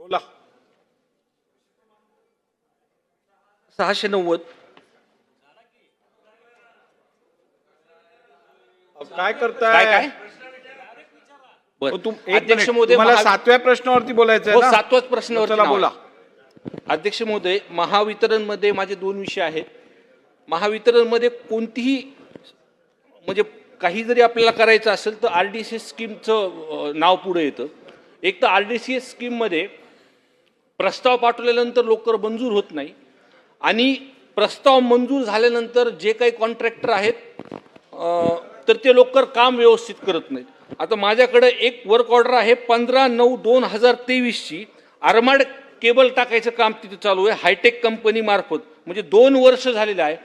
बोला. सहाशे नव्वद. काय काय करताय? काय बरं. तुम- एक अध्यक्ष मिनिट. महोदय तुम्हाला महा- सातव्या प्रश्नावरती बोलायचं हो आहे ना? सातवाच प्रश्नावरती चला नाव बोला. अध्यक्ष महोदय महावितरणमध्ये माझे दोन विषय आहेत. महावितरणमध्ये कोणतीही म्हणजे काही जरी आपल्याला करायचं असेल तर आर डी सी एस स्कीमचं नाव पुढे येतं. एक तर आर डी सी एस स्कीममध्ये प्रस्ताव पाठवल्यानंतर लवकर मंजूर होत नाही. आणि प्रस्ताव मंजूर झाल्यानंतर जे काही कॉन्ट्रॅक्टर आहेत तर ते लवकर काम व्यवस्थित करत नाहीत. आता माझ्याकडे एक वर्क ऑर्डर आहे पंधरा नऊ दोन हजार तेवीसची. आरमाड केबल टाकायचं काम तिथे चालू आहे हायटेक कंपनीमार्फत म्हणजे दोन वर्ष झालेलं आहे.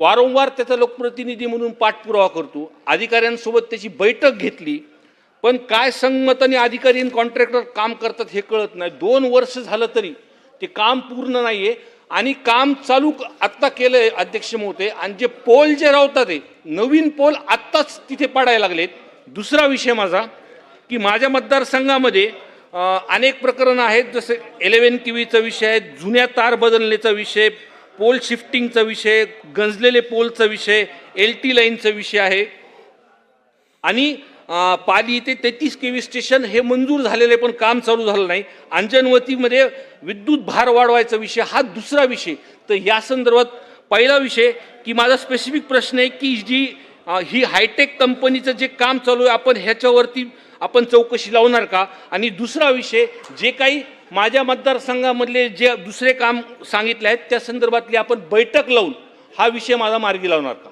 वारंवार त्याचा लोकप्रतिनिधी म्हणून पाठपुरावा करतो. अधिकाऱ्यांसोबत त्याची बैठक घेतली. पण काय संगमताने अधिकारी आणि कॉन्ट्रॅक्टर काम करतात हे कळत नाही. दोन वर्ष झालं तरी ते काम पूर्ण नाही आहे आणि काम चालू आत्ता केलं आहे अध्यक्ष मोते आणि जे पोल जे राहतात ते नवीन पोल आत्ताच तिथे पाडायला लागलेत. दुसरा विषय माझा की माझ्या मतदारसंघामध्ये अनेक प्रकरणं आहेत. जसे एलेवन टी व्हीचा विषय आहे जुन्या तार बदलण्याचा विषय पोल शिफ्टिंगचा विषय गंजलेले पोलचा विषय एल टी लाईनचा विषय आहे. आणि पाली ते तेहतीस के व्ही स्टेशन हे मंजूर झालेले पण काम चालू झालं नाही. अंजनवतीमध्ये विद्युत भार वाढवायचा विषय हा दुसरा विषय. तर या संदर्भात पहिला विषय की माझा स्पेसिफिक प्रश्न आहे की जी ही हायटेक कंपनीचं जे काम चालू आहे आपण ह्याच्यावरती आपण चौकशी लावणार का? आणि दुसरा विषय जे काही माझ्या मतदारसंघामधले जे दुसरे काम सांगितले आहेत त्या संदर्भातली आपण बैठक लावून हा विषय माझा मार्गी लावणार का?